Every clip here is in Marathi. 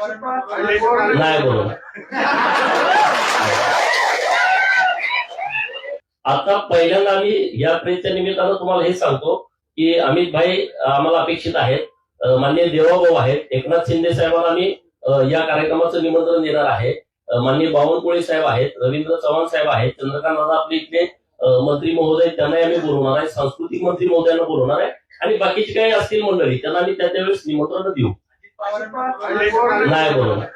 नाही बरोबर आता पहिल्यांदा आम्ही या प्रेसच्या निमित्तानं तुम्हाला हे सांगतो की अमित भाई आम्हाला अपेक्षित आहेत. मान्य माननीय देवाभाऊ आहेत. एकनाथ शिंदे साहेबांना आम्ही या कार्यक्रमाचं निमंत्रण देणार आहे. मान्य माननीय बावनकुळे साहेब आहेत रवींद्र चव्हाण साहेब आहेत चंद्रकांत दादा आपले इथले मंत्री महोदय त्यांनाही आम्ही बोलवणार आहे. सांस्कृतिक मंत्री महोदयांना बोलवणार आहे. आणि बाकीचे काही असतील मंडळी त्यांना आम्ही त्या त्यावेळेस निमंत्रण देऊ. नाही बोलवणार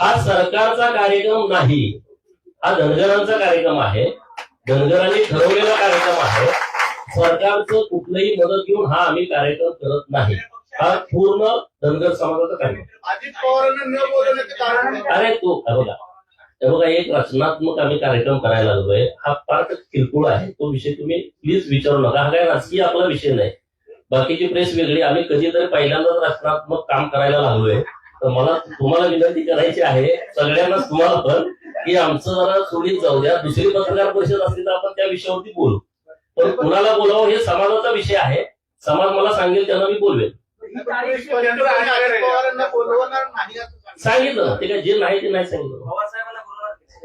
हा सरकारचा कार्यक्रम नाही. हा धनगरांचा कार्यक्रम आहे. धनगरांनी ठरवलेला कार्यक्रम आहे. सरकारचं कुठलंही मदत घेऊन हा आम्ही कार्यक्रम करत नाही. हा पूर्ण धनगर समाजाचा कार्यक्रम. अजित पवारांना न बोलवण्याचं कारण? अरे तू बघा. हे बघा एक रचनात्मक आम्ही कार्यक्रम करायला लागलोय हा फार किरकोळ आहे. तो विषय तुम्ही प्लीज विचारू नका. हा काय राजकीय आपला विषय नाही. बाकीची प्रेस वेगळी. आम्ही कधीतरी पहिल्यांदाच रचनात्मक काम करायला लागलोय. तर मला तुम्हाला विनंती करायची आहे सगळ्यांना तुम्हाला पण की आमचं जरा सोडीत जाऊ द्या. दुसरी पत्रकार परिषद असली तर आपण त्या विषयावरती बोलू. पण कुणाला बोलावं हे समाजाचा विषय आहे. समाज मला सांगेल त्यांना मी बोलवेल सांगितलं. सांगितलं ना. ते काय जे नाही ते नाही सांगितलं.